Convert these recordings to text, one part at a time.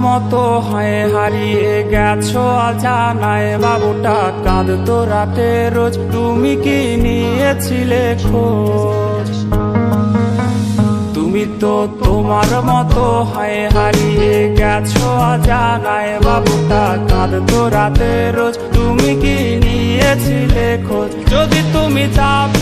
মতো হয় হারিয়ে গেছো জানায় বাবুটা কাঁদতো রাতে রোজ। তুমি কি নিয়েছিলে খোঁজ? তুমি তো তোমার মতো হয় হারিয়ে গেছো জানায় বাবুটা কাঁদতো রাতে রোজ। তুমি কি নিয়েছিলে খোঁজ? যদি তুমি চাপেই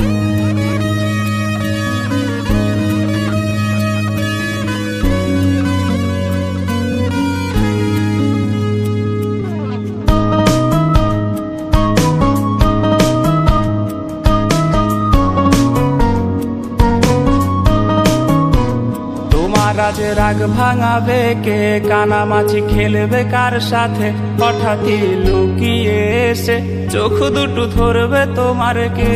আজ রাগ ভাঙাবে কে? কানামাছি খেলবে কার সাথে? হঠাৎই লুকিয়ে এসে চোখ দুটো ধরবে তোমার কে?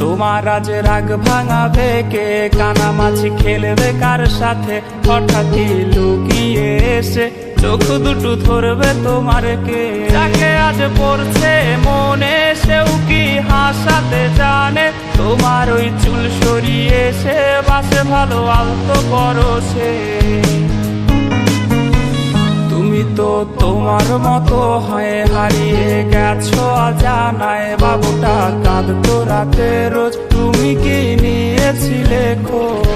তোমার আজ রাগ ভাঙাবে কে? কানামাছি খেলবে কার সাথে? হঠাৎই লুকিয়ে এসে চোখ দুটো ধরবে তোমার কে? যাকে আজ পড়ছে মনে, সেও কি হাসাতে জানে? তোমার ওই চুল সরিয়ে সে বাসে ভালো আলতো সে। তুমি তো তোমার মতো হয়ে হারিয়ে গেছো জানায় বাবুটা কাঁদতো রাতে, রোজ তুমি কি নিয়েছিলে খোঁজ?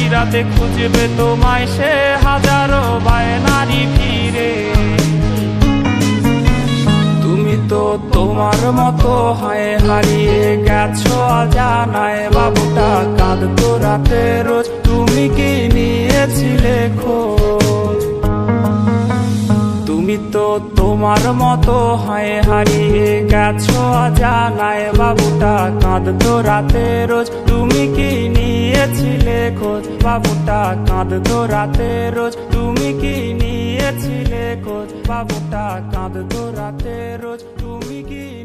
আখিরাতে খুঁজবে তোমায় সে হাজারো বায়নারি ফিরে তুমি তো তোমার মতো হয় হারিয়ে গেছো জানায় বাবুটা কাঁদতো রাতে রোজ। তুমি কি নিয়েছিলে খোঁজ? তুমি তো তোমার মতো হয় হারিয়ে গেছো জানায় বাবুটা কাঁদতো রাতে রোজ। তুমি নিয়েছিলে খোঁজ? বাবুটা কাঁদতো রাতে রোজ। তুমি কি নিয়েছিলে খোঁজ? বাবুটা কাঁদতো রাতে রোজ। তুমি কি